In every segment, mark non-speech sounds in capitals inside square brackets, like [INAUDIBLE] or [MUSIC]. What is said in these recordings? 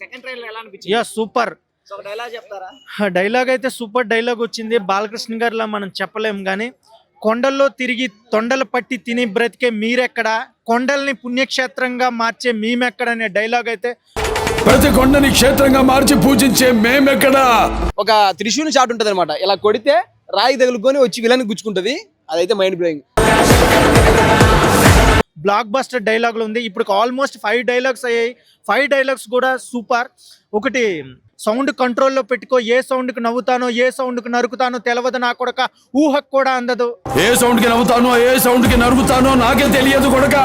Second trailer ఎలా అనిపించింది? Yeah super so ఒక డైలాగ్ చెప్తారా? డైలాగ్ అయితే సూపర్ డైలాగ్ వచ్చింది. బాలకృష్ణ గారిలా మనం చెప్పలేం కానీ కొండల్లో తిరిగి తొండలు పట్టి తిని బ్రతికే మీరెక్కడ? కొండల్ని పుణ్యక్షేత్రంగా మార్చే మేమెక్కడ అనే డైలాగ్ అయితే ప్రతి కొండని క్షేత్రంగా మార్చి పూజించే మేమెక్కడా? ఒక త్రిశూని షాట్ ఉంటది అనమాట ఇలా కొడితే రాయి తగులుకొని వచ్చి విలన్ గుచ్చుకుంటది. అదైతే మైండ్ బ్లోయింగ్ బ్లాక్ బస్టర్ డైలాగులు ఉంది. ఇప్పుడు ఆల్మోస్ట్ ఫైవ్ డైలాగ్స్ అయ్యాయి. ఫైవ్ డైలాగ్స్ కూడా సూపర్ ఒకటి సౌండ్ కంట్రోల్లో పెట్టుకో. ఏ సౌండ్కి నవ్వుతానో ఏ సౌండ్కి నరుకుతానో తెలవదు నా కొడక. ఊహకు కూడా అందదు. ఏ సౌండ్కి నవ్వుతానో ఏ సౌండ్కి నరుకుతానో నాకే తెలియదు కొడక.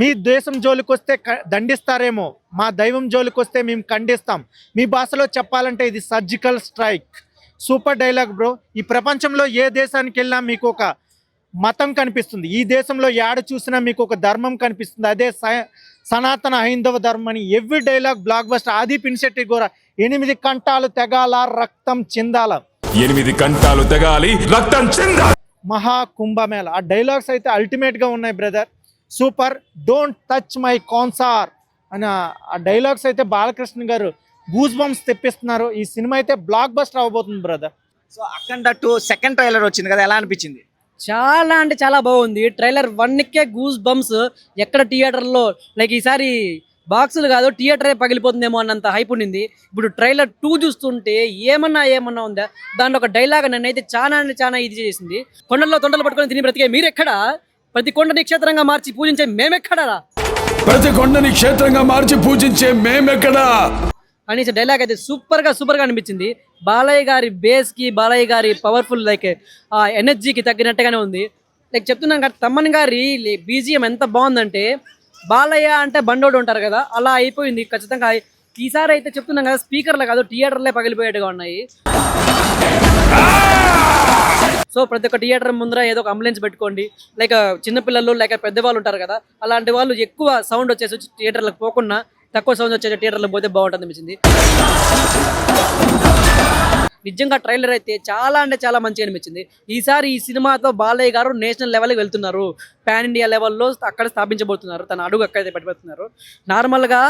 మీ దేశం జోలికి వస్తే దండిస్తారేమో. మా దైవం జోలికి వస్తే మేము ఖండిస్తాం. మీ భాషలో చెప్పాలంటే ఇది surgical strike super dialogue bro ఈ ప్రపంచంలో ఏ దేశానికి వెళ్ళినా మీకు ఒక మతం కనిపిస్తుంది. ఈ దేశంలో ఏడ చూసినా మీకు ఒక ధర్మం కనిపిస్తుంది. అదే స- సనాతన హైందవ ధర్మం అని ఎవ్రీ డైలాగ్ బ్లాక్ బస్టర్. ఆది పిన్సెట్టి కూడా ఎనిమిది కంటాలు తెగాల రక్తం చిందాల. ఎనిమిది కంటాలు తెగాలి రక్తం చింద మహా కుంభమేళ. ఆ డైలాగ్స్ అయితే అల్టిమేట్గా ఉన్నాయి brother. Super. Don't touch my కాన్సార్ అని ఆ- డైలాగ్స్ అయితే బాలకృష్ణ గారు గూస్ బంప్స్ తెప్పిస్తున్నారు. ఈ సినిమా అయితే బ్లాక్ బస్టర్ అవబోతుంది brother. So Akhanda two second trailer వచ్చింది కదా ఎలా అనిపించింది? చాలా అంటే చాలా బాగుంది. ట్రైలర్ వన్కే గూస్ బంప్స్ ఎక్కడ థియేటర్లో లైక్ ఈసారి బాక్సులు కాదు థియేటరే పగిలిపోతుందేమో అన్నంత హైప్ ఉండింది. ఇప్పుడు ట్రైలర్ టూ చూస్తుంటే ఏమన్నా ఏమన్నా ఉందా? దాంట్లో ఒక డైలాగ్ నన్ను అయితే చాలా అంటే చాలా ఇది చేసింది. కొండల్లో తొండలు పట్టుకొని తిని బ్రతికే మీరెక్కడ? ప్రతి కొండని క్షేత్రంగా మార్చి పూజించే మేమెక్కడా? ప్రతి కొండని క్షేత్రంగా మార్చి పూజించే మేమెక్కడా? అనేసి డైలాగ్ అయితే సూపర్గా సూపర్గా అనిపించింది. బాలయ్య గారి బేస్కి బాలయ్య గారి పవర్ఫుల్ లైక్ ఆ ఎనర్జీకి తగ్గినట్టుగానే ఉంది. లైక్ చెప్తున్నాను కదా తమ్మన్ గారి బీజిఎం ఎంత బాగుందంటే బాలయ్య అంటే బండోడు ఉంటారు కదా అలా అయిపోయింది. ఖచ్చితంగా ఈసారి అయితే చెప్తున్నాం కదా స్పీకర్లే కాదు థియేటర్లే పగిలిపోయేట్టుగా ఉన్నాయి. సో ప్రతి ఒక్క థియేటర్ ముందర ఏదో ఒక అంబులెన్స్ పెట్టుకోండి. లైక్ చిన్నపిల్లలు లేక పెద్దవాళ్ళు ఉంటారు కదా అలాంటి వాళ్ళు ఎక్కువ సౌండ్ వచ్చేసి థియేటర్లకు పోకుండా తక్కువ సౌండ్ వచ్చే థియేటర్లకు పోతే బాగుంటుంది అనిపించింది. నిజంగా ట్రైలర్ అయితే చాలా అంటే చాలా మంచిగా అనిపించింది. ఈసారి ఈ సినిమాతో బాలయ్య గారు నేషనల్ లెవెల్కి వెళ్తున్నారు. పాన్ ఇండియా లెవెల్లో అక్కడ స్థాపించబోతున్నారు. తన అడుగు అక్కడైతే పెట్టబోతున్నారు. నార్మల్గా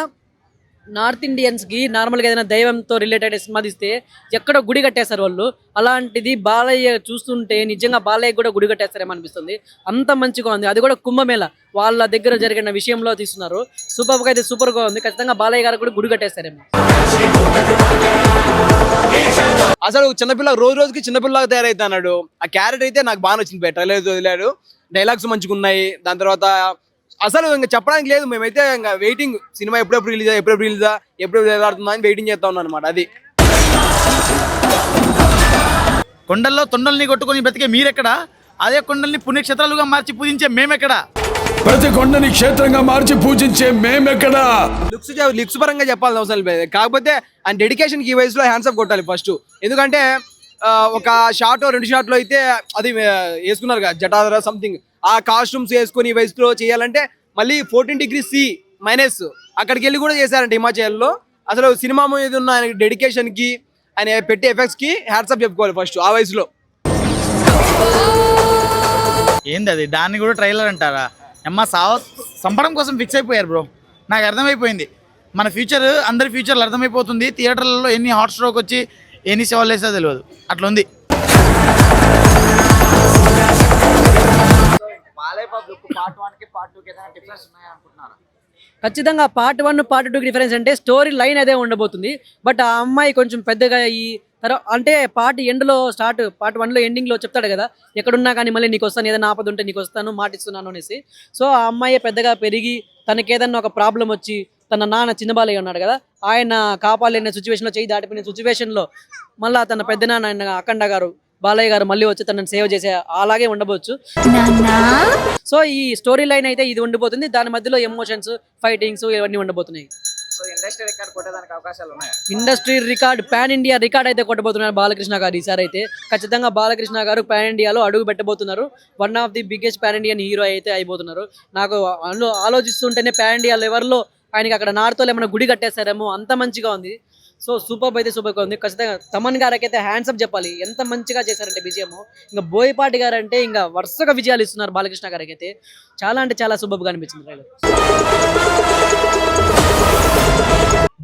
నార్త్ ఇండియన్స్కి నార్మల్గా ఏదైనా దైవంతో రిలేటెడ్ సినిమా తీస్తే ఎక్కడో గుడి కట్టేస్తారు వాళ్ళు. అలాంటిది బాలయ్య చూస్తుంటే నిజంగా బాలయ్య కూడా గుడి కట్టేస్తారేమో అనిపిస్తుంది. అంత మంచిగా ఉంది. అది కూడా కుంభమేళ. వాళ్ళ దగ్గర జరిగిన విషయంలో తీస్తున్నారు. సూపర్గా అయితే సూపర్గా ఉంది. ఖచ్చితంగా బాలయ్య గారు కూడా గుడి కట్టేస్తారేమో. అసలు చిన్నపిల్ల రోజు రోజుకి చిన్నపిల్లగా తయారైతే అన్నాడు. ఆ క్యారెట్ అయితే నాకు బాగా నచ్చింది. ట్రైలర్ వదిలాడు. డైలాగ్స్ మంచిగా ఉన్నాయి దాని తర్వాత అసలు ఇంకా చెప్పడానికి లేదు మేమైతే ఇంకా వెయిటింగ్ సినిమా ఎప్పుడెప్పుడు రిలీజ్ ఎప్పుడెప్పుడు రిలీజ్ ఎప్పుడు ఆడుతుందా అని వెయిటింగ్ చేస్తా ఉన్నాను అనమాట అది. కొండల్లో తొండల్ని కొట్టుకొని బ్రతికే మీరెక్కడ? అదే కొండల్ని పుణ్యక్షేత్రాలుగా మార్చి పూజించే మేమెక్కడ? ప్రతి కొండని క్షేత్రంగా మార్చి పూజించే మేమెక్కడా? లుక్స్ లుక్స్ పరంగా చెప్పాల్సిన అవసరం లేదు. కాకపోతే ఆయన డెడికేషన్ ఈ వయసులో హ్యాండ్స్ అప్ కొట్టాలి ఫస్ట్ ఎందుకంటే ఆ, ఒక షార్ట్ రెండు షార్ట్లో అయితే అది ఆ, వేసుకున్నారు కదా జటాధర సంథింగ్ ఆ కాస్ట్యూమ్స్ వేసుకొని వయసులో చేయాలంటే మళ్ళీ ఫోర్టీన్ డిగ్రీ సి మైనస్ అక్కడికి వెళ్ళి కూడా చేశారంట హిమాచల్లో. అసలు సినిమా మీద ఉన్న ఆయన డెడికేషన్కి ఆయన పెట్టే ఎఫెక్ట్స్కి హ్యాట్సప్ చెప్పుకోవాలి ఫస్ట్ ఆ వయసులో. ఏంది అది? దాన్ని కూడా ట్రైలర్ అంటారా? అమ్మ సావ సంపడం కోసం ఫిక్స్ అయిపోయారు బ్రో నాకు అర్థమైపోయింది. మన ఫ్యూచర్ అందరి ఫ్యూచర్లు అర్థమైపోతుంది. థియేటర్లలో ఎన్ని హాట్ స్ట్రోక్ వచ్చి ఎన్ని సేవలు వేసో తెలియదు. అట్లా ఉంది ఖచ్చితంగా పార్ట్ వన్ పార్ట్ టూకి డిఫరెన్స్ అంటే స్టోరీ లైన్ అదే ఉండబోతుంది. బట్ ఆ అమ్మాయి కొంచెం పెద్దగా అయ్యి తర్వాత అంటే పార్ట్ ఎండ్లో స్టార్ట్ పార్ట్ వన్లో ఎండింగ్లో చెప్తాడు కదా ఎక్కడున్నా కానీ మళ్ళీ నీకు వస్తాను ఏదైనా ఆపద ఉంటే నీకు వస్తాను మాటిస్తున్నాను అనేసి. సో ఆ అమ్మాయి పెద్దగా పెరిగి తనకేదన్నా ఒక ప్రాబ్లం వచ్చి తన నాన్న చిన్నబాలయ్య ఉన్నాడు కదా ఆయన కాపాడలేని సిచ్యువేషన్లో చేయి దాటిపోయిన సిచ్యువేషన్లో మళ్ళీ తన పెద్ద నాన్న అఖండ గారు బాలయ్య గారు మళ్ళీ వచ్చి తనని సేవ్ చేసే అలాగే ఉండబోచ్చు. సో ఈ స్టోరీ లైన్ అయితే ఇది ఉండిపోతుంది. దాని మధ్యలో ఎమోషన్స్ ఫైటింగ్స్ ఇవన్నీ ఉండబోతున్నాయి. సో ఇండస్ట్రీ రికార్డ్ కొట్టేదానికి అవకాశాలు ఉన్నాయి? Industry record pan India record అయితే కొట్టబోతున్నారు బాలకృష్ణ గారు ఈసారి అయితే. ఖచ్చితంగా బాలకృష్ణ గారు పాన్ ఇండియాలో అడుగు పెట్టబోతున్నారు. One of the biggest pan Indian hero అయితే అయిపోతున్నారు. నాకు అందులో ఆలోచిస్తుంటేనే పాన్ ఇండియా లెవెల్లో ఆయనకి అక్కడ నార్తో ఏమైనా గుడి కట్టేశారేమో అంత మంచిగా ఉంది. సో సూపర్ అయితే సూపర్గా ఉంది. ఖచ్చితంగా తమన్ గారికైతే హ్యాండ్స్ అప్ చెప్పాలి. ఎంత మంచిగా చేశారంటే విజయం ఇంకా బోయపాటి గారు అంటే ఇంకా వరుసగా విజయాలు ఇస్తున్నారు బాలకృష్ణ గారికి అయితే చాలా అంటే చాలా సూపర్గా అనిపించింది ట్రైలర్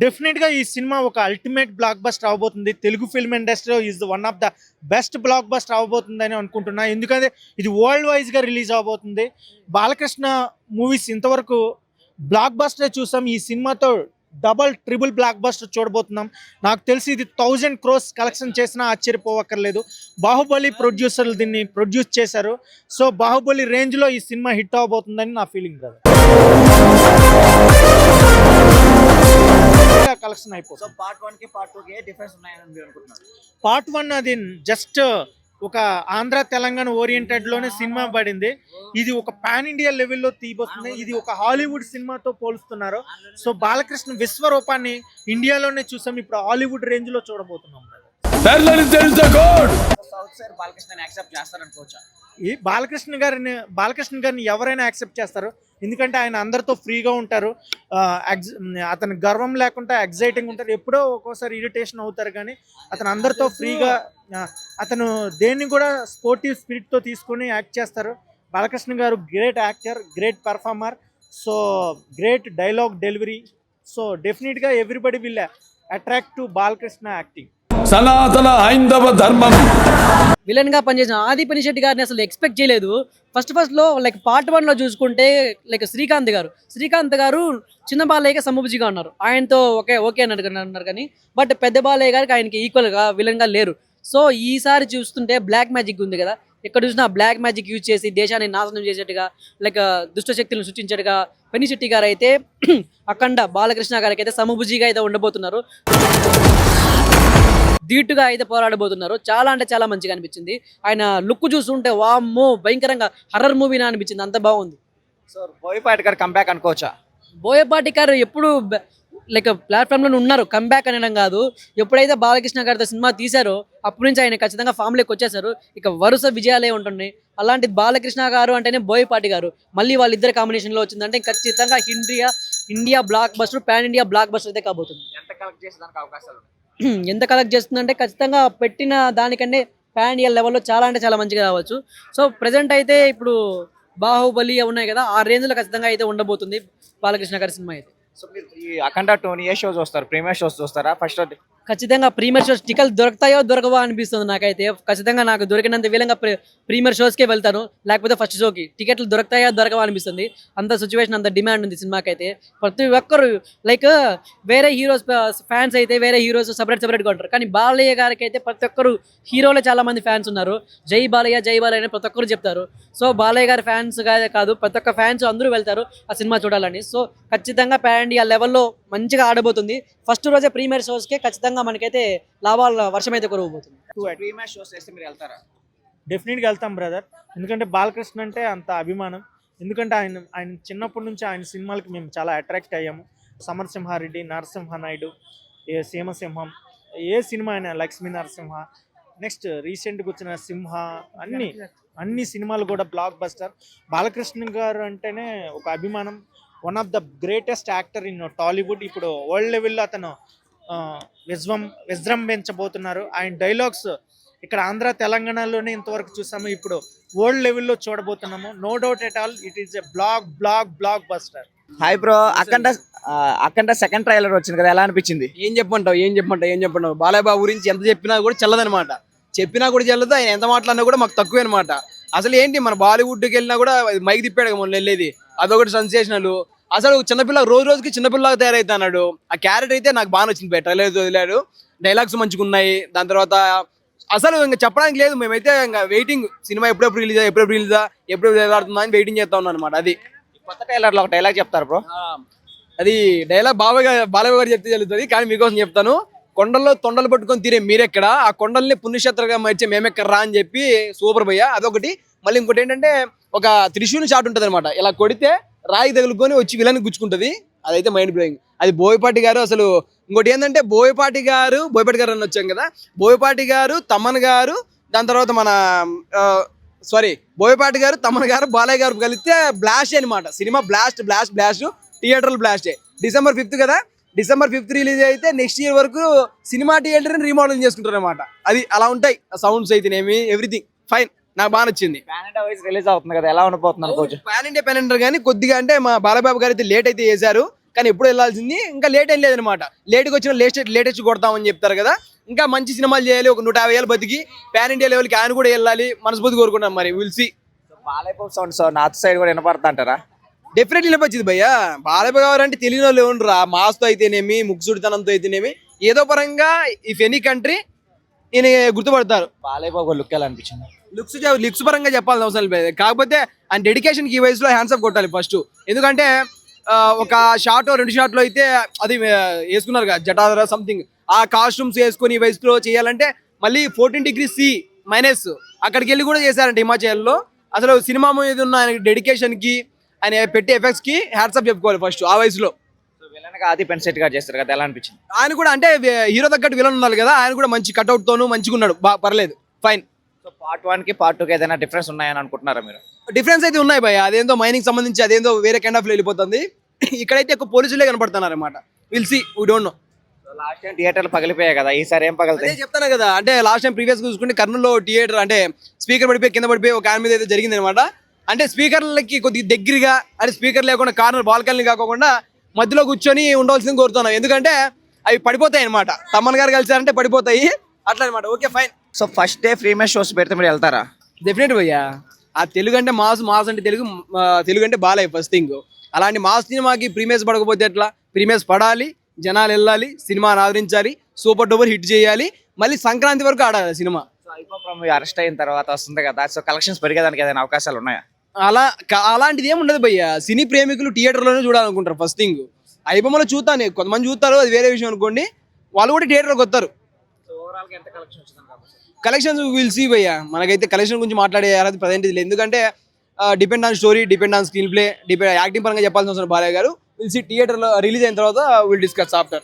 డెఫినెట్గా ఈ సినిమా ఒక అల్టిమేట్ బ్లాక్ బస్ట్ అవబోతుంది. తెలుగు ఫిల్మ్ ఇండస్ట్రీలో is one of the best block bust అవబోతుందని అనుకుంటున్నా. ఎందుకంటే ఇది వరల్డ్ వైజ్గా రిలీజ్ అవబోతుంది. బాలకృష్ణ మూవీస్ ఇంతవరకు బ్లాక్ బస్టర్ చూసాం. ఈ సినిమాతో డబల్ ట్రిపుల్ బ్లాక్ బస్టర్ చూడబోతున్నాం. నాకు తెలిసి ఇది థౌజండ్ క్రోస్ కలెక్షన్ చేసినా ఆశ్చర్యపోవక్కర్లేదు. బాహుబలి ప్రొడ్యూసర్లు దీన్ని ప్రొడ్యూస్ చేశారు. సో బాహుబలి రేంజ్లో ఈ సినిమా హిట్ అవబోతుందని నా ఫీలింగ్ కదా కలెక్షన్ అయిపోతుంది. పార్ట్ వన్కి పార్ట్ టూ కి డిఫరెన్స్ ఉన్నాయని పార్ట్ వన్ అది జస్ట్ ఒక ఆంధ్ర తెలంగాణ ఓరియంటెడ్లోనే సినిమా పడింది. ఇది ఒక పాన్ ఇండియా లెవెల్లో తీయబోతుంది. ఇది ఒక హాలీవుడ్ సినిమాతో పోలుస్తున్నారు. సో బాలకృష్ణ విశ్వరూపాన్ని ఇండియాలోనే చూసాం. ఇప్పుడు హాలీవుడ్ రేంజ్లో చూడబోతున్నాం బాలకృష్ణ యాక్సెప్ట్ చేస్తారనుకోవచ్చా? ఈ బాలకృష్ణ గారిని బాలకృష్ణ గారిని ఎవరైనా యాక్సెప్ట్ చేస్తారు? ఎందుకంటే ఆయన అందరితో ఫ్రీగా ఉంటారు. అతను గర్వం లేకుండా ఎగ్జైటింగ్ ఉంటారు. ఎప్పుడో ఒక్కోసారి ఇరిటేషన్ అవుతారు కానీ అతను అందరితో ఫ్రీగా అతను దేన్ని కూడా స్పోర్టివ్ స్పిరిట్తో తీసుకొని యాక్ట్ చేస్తారు. Balakrishna garu great actor great performer. So great dialogue delivery. So డెఫినెట్గా everybody will attract to Balakrishna acting. సనాతన హైందవ ధర్మం. విలన్గా పనిచేసిన ఆది పనిశెట్టి గారిని అసలు ఎక్స్పెక్ట్ చేయలేదు. ఫస్ట్ ఫస్ట్లో లైక్ పార్ట్ వన్లో చూసుకుంటే లైక్ శ్రీకాంత్ గారు. శ్రీకాంత్ గారు చిన్న బాలయ్య సమబుజిగా ఉన్నారు. ఆయనతో ఓకే ఓకే అని అన్నారు కానీ బట్ పెద్ద బాలయ్య గారికి ఆయనకి ఈక్వల్గా విలన్గా లేరు. సో ఈసారి చూస్తుంటే బ్లాక్ మ్యాజిక్ ఉంది కదా. ఎక్కడ చూసినా బ్లాక్ మ్యాజిక్ యూజ్ చేసి దేశాన్ని నాశనం చేసేట్టుగా లైక్ దుష్ట శక్తులను సృష్టించేట్టుగా పెనిశెట్టి గారు అయితే [CLEARS THROAT] అఖండ బాలకృష్ణ గారికి అయితే సమభుజిగా అయితే ఉండబోతున్నారు. ధీటుగా అయితే పోరాడబోతున్నారు చాలా అంటే చాలా మంచిగా అనిపించింది. ఆయన లుక్ చూస్తుంటే వామ్మో భయంకరంగా హర్రర్ మూవీనా అనిపించింది. అంత బాగుంది. సో బోయపాటి గారు కంబ్యాక్ అనుకోవచ్చా? బోయపాటి గారు ఎప్పుడు లైక్ ప్లాట్ఫామ్లో ఉన్నారు. కంబ్యాక్ అనడం కాదు. ఎప్పుడైతే బాలకృష్ణ గారితో సినిమా తీశారో అప్పటి నుంచి ఆయన ఖచ్చితంగా ఫ్యామిలీకి వచ్చేసారు ఇక వరుస విజయాలే ఉంటున్నాయి. అలాంటి బాలకృష్ణ గారు అంటేనే బోయపాటి గారు. మళ్ళీ వాళ్ళిద్దరు కాంబినేషన్లో వచ్చిందంటే ఖచ్చితంగా India India block buster pan India block buster అయితే కాబోతుంది. ఎంత కలెక్ట్ చేసేదానికి అవకాశాలు [CLEARS THROAT] ఎంత కలెక్ట్ చేస్తుందంటే ఖచ్చితంగా పెట్టిన దానికంటే ఫ్యాన్ ఇయర్ లెవెల్లో చాలా అంటే చాలా మంచిగా రావచ్చు. సో ప్రజెంట్ అయితే ఇప్పుడు బాహుబలి ఉన్నాయి కదా ఆ రేంజ్లో ఖచ్చితంగా అయితే ఉండబోతుంది బాలకృష్ణ గారి సినిమా అయితే. సో మీరు ఈ అఖండ టోనీ ఏ షో చూస్తారు ప్రీమియర్ షోస్ చూస్తారా? ఫస్ట్ ఖచ్చితంగా ప్రీమియర్ షోస్ టికెట్ దొరుకుతాయో దొరకవో అనిపిస్తుంది నాకైతే. ఖచ్చితంగా నాకు దొరికినంత వీలంగా ప్రీమియర్ షోస్కే వెళ్తాను. లేకపోతే ఫస్ట్ షోకి టికెట్లు దొరుకుతాయో దొరకవో అనిపిస్తుంది. అంత సిచ్యువేషన్ అంత డిమాండ్ ఉంది సినిమాకి అయితే ప్రతి ఒక్కరు లైక్ వేరే హీరోస్ ఫ్యాన్స్ అయితే వేరే హీరోస్ సపరేట్ సపరేట్గా ఉంటారు. కానీ బాలయ్య గారికి అయితే ప్రతి ఒక్కరు హీరోలో చాలా మంది ఫ్యాన్స్ ఉన్నారు. జై బాలయ్య జై బాలయ్య అని ప్రతి ఒక్కరు చెప్తారు. సో బాలయ్య గారి ఫ్యాన్స్ కాదు ప్రతి ఒక్క ఫ్యాన్స్ అందరూ వెళ్తారు ఆ సినిమా చూడాలని. సో ఖచ్చితంగా ప్యాన్ ఇండియా లెవెల్లో మంచిగా ఆడబోతుంది. ఫస్ట్ రోజే ప్రీమియర్ షోస్కే ఖచ్చితంగా మనకైతే లాభాల వర్షం అయితే కురవబోతుంది ప్రీమియర్ షోస్ చేస్తే మీరు వెళ్తారా? డెఫినెట్గా వెళ్తాం బ్రదర్ ఎందుకంటే బాలకృష్ణ అంటే అంత అభిమానం. ఎందుకంటే ఆయన ఆయన చిన్నప్పటి నుంచి ఆయన సినిమాలకి మేము చాలా అట్రాక్ట్ అయ్యాము. సమరసింహారెడ్డి నరసింహ నాయుడు ఏ సీమసింహం ఏ సినిమా అయినా లక్ష్మీ నరసింహ నెక్స్ట్ రీసెంట్గా వచ్చిన సింహ అన్ని అన్ని సినిమాలు కూడా బ్లాక్ బస్టర్ బాలకృష్ణ గారు అంటేనే ఒక అభిమానం. One of the greatest actor in Tollywood ఇప్పుడు వరల్డ్ లెవెల్లో అతను ఆ, విశ్వం విజృంభించబోతున్నారు. ఆయన డైలాగ్స్ ఇక్కడ ఆంధ్ర తెలంగాణలోనే ఇంతవరకు చూసాము. ఇప్పుడు వరల్డ్ లెవెల్లో చూడబోతున్నాము. No doubt at all it is a block block block buster hi bro Akhanda ఆ, అఖండ సెకండ్ ట్రైలర్ వచ్చింది కదా ఎలా అనిపించింది? ఏం చెప్పంటావు ఏం చెప్పంటావు ఏం చెప్పంటావు బాలయ్య బాబు గురించి ఎంత చెప్పినా కూడా చెల్లదనమాట. చెప్పినా కూడా చెల్లదు ఆయన ఎంత మాట్లాడినా కూడా మాకు తక్కువే అనమాట అసలు ఏంటి మన బాలీవుడ్కి వెళ్ళినా కూడా మైక్ తిప్పాడు కదా మొన్న వెళ్ళేది. అదొకటి సెన్సేషనల్ అసలు చిన్నపిల్ల రోజు రోజుకి చిన్నపిల్లగా తయారైతున్నాడు ఆ క్యారెట్ అయితే నాకు బాగా నచ్చింది ట్రైలర్ వదిలాడు. డైలాగ్స్ మంచిగా ఉన్నాయి. దాని తర్వాత అసలు ఇంకా చెప్పడానికి లేదు. మేమైతే ఇంకా వెయిటింగ్ సినిమా ఎప్పుడెప్పుడు రిలీజ్ ఎప్పుడెప్పుడు రిలీజ్ ఎప్పుడు ఆడుతుందా అని వెయిటింగ్ చేస్తా ఉన్నాను అనమాట అది కొత్త ట్రైలర్లో ఒక డైలాగ్ చెప్తారు బ్రో అది డైలాగ్ బాబాయ్ గారు బాలయ్య గారు చెప్తే చెల్లుతుంది కానీ మీకోసం చెప్తాను. కొండల్లో తొండలు పట్టుకొని తీరే మీరెక్కడ? ఆ కొండల్ని పుణ్యక్షేత్రంగా మర్చే మేమెక్కర్రా అని చెప్పి సూపర్ భయ్య. అదొకటి. మళ్ళీ ఇంకోటి ఏంటంటే ఒక త్రిశూల్ షాట్ ఉంటుంది అనమాట ఇలా కొడితే రాయి తగులుకొని వచ్చి విలన్ గుచ్చుకుంటుంది. అదైతే మైండ్ బ్లోయింగ్ అది బోయపాటి గారు అసలు ఇంకోటి ఏంటంటే బోయపాటి గారు బోయపాటి గారు అని వచ్చాం కదా. బోయపాటి గారు తమన్ గారు దాని తర్వాత మన సారీ బోయపాటి గారు తమన్ గారు బాలయ్య గారు కలిస్తే బ్లాస్ట్ అనమాట cinema blast blast blast theatre బ్లాస్టే December fifth కదా. డిసెంబర్ ఫిఫ్త్ రిలీజ్ అయితే నెక్స్ట్ ఇయర్ వరకు సినిమా థియేటర్ని రీమోడల్ చేసుకుంటారు అనమాట అది అలా ఉంటాయి. సౌండ్స్ అయితేనేమి ఎవ్రీథింగ్ ఫైన్ నాకు బాగా నచ్చింది. రిలీజ్ అవుతుంది కదా ఎలా ఉండబోతుంది అనుకోవచ్చు పాన్ ఇండియా పాన్ ఇండియా కానీ కొద్దిగా అంటే మా బాలబాబు గారు అయితే లేట్ అయితే చేశారు కానీ ఎప్పుడు వెళ్ళాల్సింది ఇంకా లేట్ ఏం లేదనమాట లేట్గా వచ్చిన లేటెస్ట్ లేటెస్ట్ కొడతామని చెప్తారు కదా ఇంకా మంచి సినిమాలు చేయాలి ఒక నూట యాభై ఏళ్ళు బతికి పాన్ ఇండియా లెవెల్కి ఆయన కూడా వెళ్ళాలి మనస్ఫూర్తి కోరుకుంటాం మరి విల్సి Balayya sound so north side కూడా వినపడతా అంటారా డెఫినెట్లీ నిలపచ్చింది భయ్య. బాలయ్య గారు అంటే తెలియని వాళ్ళు ఎవరురా మాస్తో అయితేనేమి ముగ్గుసుడితనంతో అయితేనేమి ఏదో పరంగా ఇఫ్ ఎనీ కంట్రీ ఈయన గుర్తుపడతారు. బాలయ్య బాబు లుక్ ఎలా అనిపించింది? లుక్స్ లుక్స్ పరంగా చెప్పాల్సిన అవసరం లేదు. కాకపోతే ఆయన డెడికేషన్ ఈ వయసులో హ్యాండ్స్ అప్ కొట్టాలి ఫస్ట్ ఎందుకంటే ఒక షార్ట్ రెండు షార్ట్లో అయితే అది వేసుకున్నారు కదా జటాదర సంథింగ్ ఆ కాస్ట్యూమ్స్ వేసుకొని ఈ వయసులో చేయాలంటే మళ్ళీ ఫోర్టీన్ డిగ్రీ సి మైనస్ అక్కడికి వెళ్ళి కూడా చేశారంట హిమాచల్లో. అసలు సినిమా మీద ఉన్న ఆయన డెడికేషన్కి ఆయన పెట్టే ఎఫెక్ట్స్కి హ్యాండ్స్ అప్ చెప్పుకోవాలి ఫస్ట్ ఆ వయసులో. సో విలన్గా ఆది పెన్ సెట్ గారు చేస్తారు కదా ఎలా అనిపించింది? ఆయన కూడా అంటే హీరో తగ్గట్టు విలన్ ఉండాలి కదా ఆయన కూడా మంచి కట్అవుట్ తోను మంచిగా ఉన్నాడు. బా పర్లేదు. ఫైన్ సో పార్ట్ వన్కి పార్ట్ టూ కి ఏదైనా డిఫరెన్స్ ఉన్నాయని అనుకుంటున్నారా మీరు? డిఫరెన్స్ అయితే ఉన్నాయి భయ అదేందో మైనింగ్ సంబంధించి అదేందో వేరే కైండ్ ఆఫ్ వెళ్ళిపోతుంది. ఇక్కడైతే ఎక్కువ పోలీసులే కనపడుతున్నారు అనమాట will see we don't know last time థియేటర్లు పగిలిపోయాయి కదా ఈసారి ఏం పగలుతాయి చెప్తాను కదా. అంటే లాస్ట్ టైం ప్రీవియస్ చూసుకుంటే కర్నూలులో థియేటర్ అంటే స్పీకర్ పడిపోయి కింద పడిపోయి ఒక మీద అయితే జరిగింది అనమాట అంటే స్పీకర్లకి కొద్దిగా దగ్గరగా అంటే స్పీకర్ లేకుండా కార్నర్ బాల్కనీ కాకుండా మధ్యలో కూర్చొని ఉండవలసింది కోరుతున్నాం. ఎందుకంటే అవి పడిపోతాయి అనమాట తమ్మన్ గారు కలిసారంటే పడిపోతాయి. అట్లా అనమాట okay fine so first day free match shows పెడితే మీరు వెళ్తారా? డెఫినెట్ భయ్యా. ఆ తెలుగు అంటే మాస్ మాస్ అంటే తెలుగు తెలుగు అంటే బాలయ్య ఫస్ట్ థింగ్ అలాంటి మాస్ సినిమాకి ప్రీమియర్స్ పడకపోతే ఎట్లా? ప్రీమియర్స్ పడాలి జనాలు వెళ్ళాలి సినిమాని ఆదరించాలి సూపర్ డూపర్ హిట్ చేయాలి మళ్ళీ సంక్రాంతి వరకు ఆడాలి సినిమా. అరెస్ట్ అయిన తర్వాత వస్తుంది కదా సో కలెక్షన్స్ పెరిగేదానికి ఏదైనా అవకాశాలు ఉన్నాయా? అలా అలాంటిది ఏమి ఉండదు భయ్య. సినీ ప్రేమికులు థియేటర్లోనే చూడాలనుకుంటారు ఫస్ట్ థింగ్ ఐబొమ్మలో చూస్తాను కొంతమంది చూస్తారు అది వేరే విషయం అనుకోండి వాళ్ళు కూడా థియేటర్కి వస్తారు. ఎంత కలెక్షన్ వచ్చింది కలెక్షన్స్ విల్ సీ భయ్య. మనకైతే కలెక్షన్ గురించి మాట్లాడే అర్హత ప్రజెంట్ ఇది ఎందుకంటే depend on story depend on screenplay depend acting పరంగా చెప్పాల్సిన అవసరం బాలయ్య గారు విల్ సీ థియేటర్లో రిలీజ్ అయిన తర్వాత విల్ డిస్కస్ ఆఫ్టర్